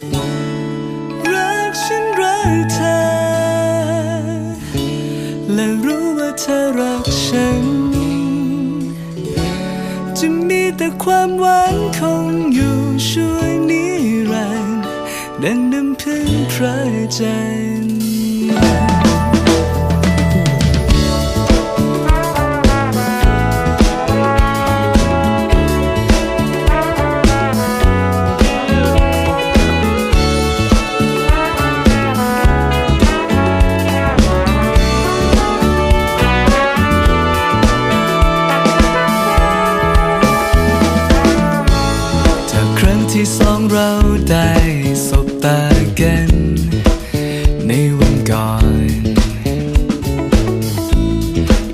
รักฉันรักเธอ และรู้ว่าเธอรักฉัน จะมีแต่ความหวานคงอยู่ช่วยนิรันดร์ดังน้ำพึ่งพระจันทร์ เราได้สบตากัน ในวันก่อน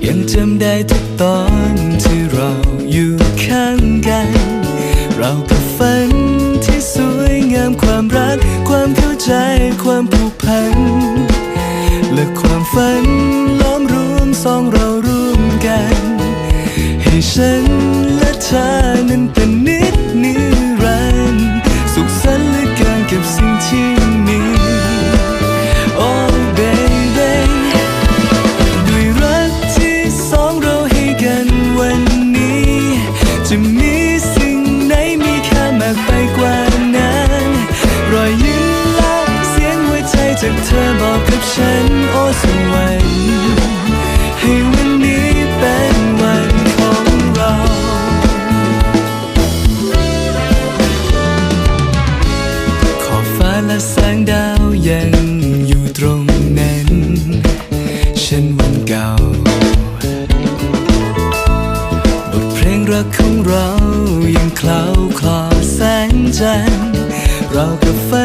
ยังจำได้ทุกตอนที่เราอยู่ข้างกัน เราก็ฝันที่สวยงามความรัก ความเข้าใจความผูกพัน และความฝันล้อมรวมสองเราร่วมกัน ให้ฉันและเธอนั้นเป็น แสงดาวยังอยู่ตรงนั้น ฉันวันเก่า บทเพลงรักของเรายังคลาวคลอแสงจันทร์เรากับฝัน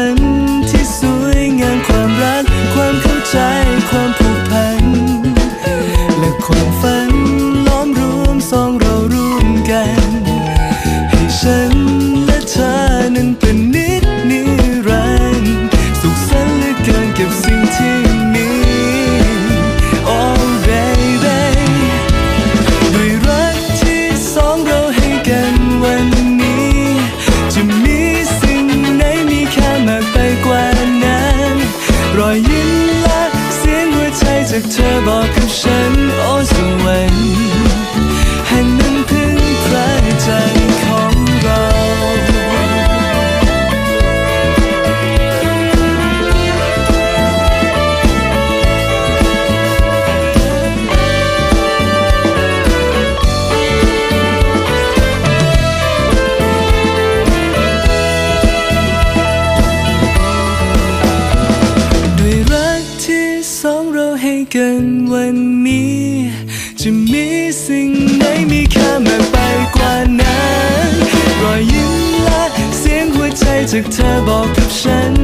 กันวันนี้ จะมีสิ่งไหนมีค่ามากไปกว่านั้น รอยยิ้มและเสียงหัวใจจากเธอบอกกับฉัน